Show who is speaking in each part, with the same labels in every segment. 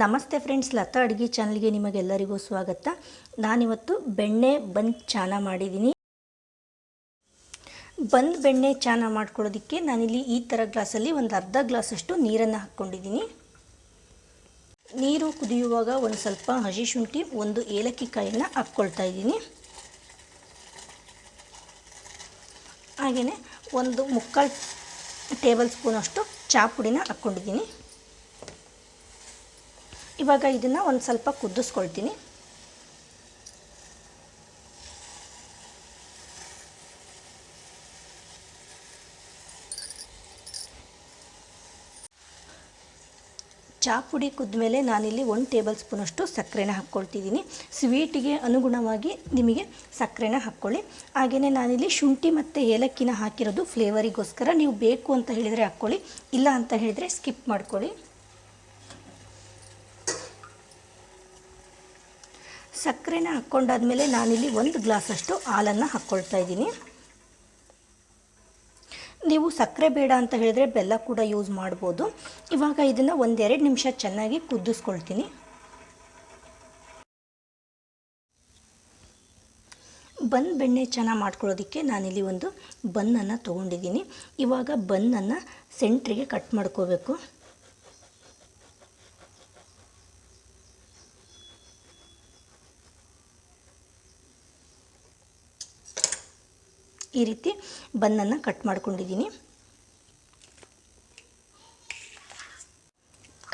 Speaker 1: ನಮಸ್ತೆ ಫ್ರೆಂಡ್ಸ್, ಲತಾ ಅಡುಗೆ ಚಾನಲ್ಗೆ ನಿಮಗೆಲ್ಲರಿಗೂ ಸ್ವಾಗತ. ನಾನಿವತ್ತು ಬೆಣ್ಣೆ ಬಂದ್ ಚಾನ ಮಾಡಿದ್ದೀನಿ. ಬಂದ್ ಬೆಣ್ಣೆ ಚಾನ ಮಾಡ್ಕೊಳ್ಳೋದಕ್ಕೆ ನಾನಿಲ್ಲಿ ಈ ಥರ ಗ್ಲಾಸಲ್ಲಿ ಒಂದು ಅರ್ಧ ಗ್ಲಾಸಷ್ಟು ನೀರನ್ನು ಹಾಕ್ಕೊಂಡಿದ್ದೀನಿ. ನೀರು ಕುದಿಯುವಾಗ ಒಂದು ಸ್ವಲ್ಪ ಹಸಿ ಶುಂಠಿ, ಒಂದು ಏಲಕ್ಕಿ ಕಾಯನ್ನು ಹಾಕ್ಕೊಳ್ತಾ ಇದ್ದೀನಿ. ಹಾಗೆಯೇ ಒಂದು ಮುಕ್ಕಾಲು ಟೇಬಲ್ ಸ್ಪೂನಷ್ಟು ಚಹಾ ಪುಡಿನ ಹಾಕ್ಕೊಂಡಿದ್ದೀನಿ. ಇವಾಗ ಇದನ್ನು ಒಂದು ಸ್ವಲ್ಪ ಕುದಿಸ್ಕೊಳ್ತೀನಿ. ಚಹಾ ಪುಡಿ ಕುದ್ಮೇಲೆ ನಾನಿಲ್ಲಿ ಒಂದು ಟೇಬಲ್ ಸ್ಪೂನಷ್ಟು ಸಕ್ಕರೆನ ಹಾಕ್ಕೊಳ್ತಿದ್ದೀನಿ. ಸ್ವೀಟಿಗೆ ಅನುಗುಣವಾಗಿ ನಿಮಗೆ ಸಕ್ಕರೆನ ಹಾಕ್ಕೊಳ್ಳಿ. ಹಾಗೆಯೇ ನಾನಿಲ್ಲಿ ಶುಂಠಿ ಮತ್ತು ಏಲಕ್ಕಿನ ಹಾಕಿರೋದು ಫ್ಲೇವರಿಗೋಸ್ಕರ ನೀವು ಬೇಕು ಅಂತ ಹೇಳಿದರೆ ಹಾಕ್ಕೊಳ್ಳಿ. ಇಲ್ಲ ಅಂತ ಹೇಳಿದರೆ ಸ್ಕಿಪ್ ಮಾಡ್ಕೊಳ್ಳಿ. ಸಕ್ಕರೆನ ಹಾಕ್ಕೊಂಡಾದ್ಮೇಲೆ ನಾನಿಲ್ಲಿ ಒಂದು ಗ್ಲಾಸಷ್ಟು ಹಾಲನ್ನು ಹಾಕ್ಕೊಳ್ತಾ ಇದ್ದೀನಿ. ನೀವು ಸಕ್ಕರೆ ಬೇಡ ಅಂತ ಹೇಳಿದ್ರೆ ಬೆಲ್ಲ ಕೂಡ ಯೂಸ್ ಮಾಡ್ಬೋದು. ಇವಾಗ ಇದನ್ನು ಒಂದೆರಡು ನಿಮಿಷ ಚೆನ್ನಾಗಿ ಕುದಿಸ್ಕೊಳ್ತೀನಿ. ಬನ್ ಬೆಣ್ಣೆ ಚೆನ್ನಾಗಿ ಮಾಡ್ಕೊಳ್ಳೋದಕ್ಕೆ ನಾನಿಲ್ಲಿ ಒಂದು ಬನ್ನನ್ನು ತೊಗೊಂಡಿದ್ದೀನಿ. ಇವಾಗ ಬನ್ನನ್ನು ಸೆಂಟ್ರಿಗೆ ಕಟ್ ಮಾಡ್ಕೋಬೇಕು. ಈ ರೀತಿ ಬನ್ನನ್ನು ಕಟ್ ಮಾಡ್ಕೊಂಡಿದ್ದೀನಿ.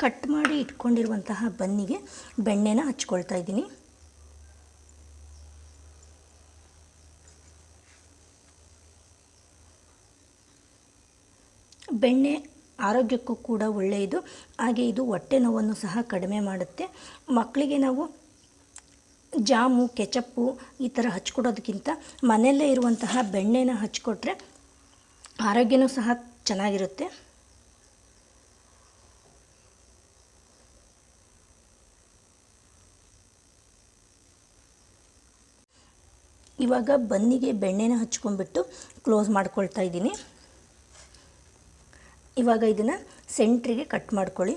Speaker 1: ಕಟ್ ಮಾಡಿ ಇಟ್ಕೊಂಡಿರುವಂತಹ ಬನ್ನಿಗೆ ಬೆಣ್ಣೆನ ಹಚ್ಕೊಳ್ತಾ ಇದ್ದೀನಿ. ಬೆಣ್ಣೆ ಆರೋಗ್ಯಕ್ಕೂ ಕೂಡ ಒಳ್ಳೆಯದು. ಹಾಗೆ ಇದು ಹೊಟ್ಟೆ ನೋವನ್ನು ಸಹ ಕಡಿಮೆ ಮಾಡುತ್ತೆ. ಮಕ್ಕಳಿಗೆ ನಾವು ಜಾಮು, ಕೆಚಪ್ಪು ಈ ಥರ ಹಚ್ಕೊಡೋದಕ್ಕಿಂತ ಮನೆಯಲ್ಲೇ ಇರುವಂತಹ ಬೆಣ್ಣೆನ ಹಚ್ಕೊಟ್ರೆ ಆರೋಗ್ಯನೂ ಸಹ ಚೆನ್ನಾಗಿರುತ್ತೆ. ಇವಾಗ ಬನ್ನಿಗೆ ಬೆಣ್ಣೆನ ಹಚ್ಕೊಂಡ್ಬಿಟ್ಟು ಕ್ಲೋಸ್ ಮಾಡ್ಕೊಳ್ತಾ ಇದ್ದೀನಿ. ಇವಾಗ ಇದನ್ನು ಸೆಂಟ್ರಿಗೆ ಕಟ್ ಮಾಡ್ಕೊಳ್ಳಿ.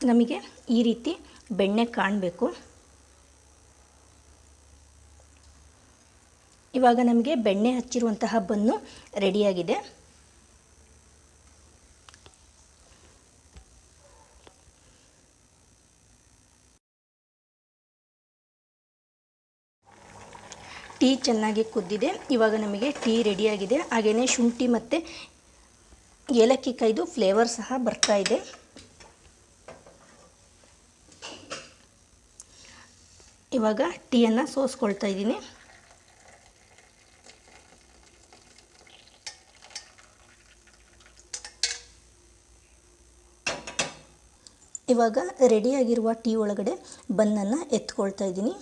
Speaker 1: ನಮಗೆ ಈ ರೀತಿ ಬೆಣ್ಣೆ ಕಾಣಬೇಕು. ಇವಾಗ ನಮಗೆ ಬೆಣ್ಣೆ ಹಚ್ಚಿರುವಂತಹ ಬನ್ನು ರೆಡಿಯಾಗಿದೆ. ಟೀ ಚೆನ್ನಾಗಿ ಕುದ್ದಿದೆ. ಇವಾಗ ನಮಗೆ ಟೀ ರೆಡಿಯಾಗಿದೆ. ಹಾಗೆಯೇ ಶುಂಠಿ ಮತ್ತು ಏಲಕ್ಕಿ ಕೈದು ಫ್ಲೇವರ್ ಸಹ ಬರ್ತಾ ಇದೆ. ಇವಾಗ ಟೀಯನ್ನು ಸೋಸ್ಕೊಳ್ತಾ ಇದ್ದೀನಿ. ಇವಾಗ ರೆಡಿಯಾಗಿರುವ ಟೀ ಒಳಗಡೆ ಬನ್ನನ್ನು ಎತ್ಕೊಳ್ತಾ ಇದ್ದೀನಿ.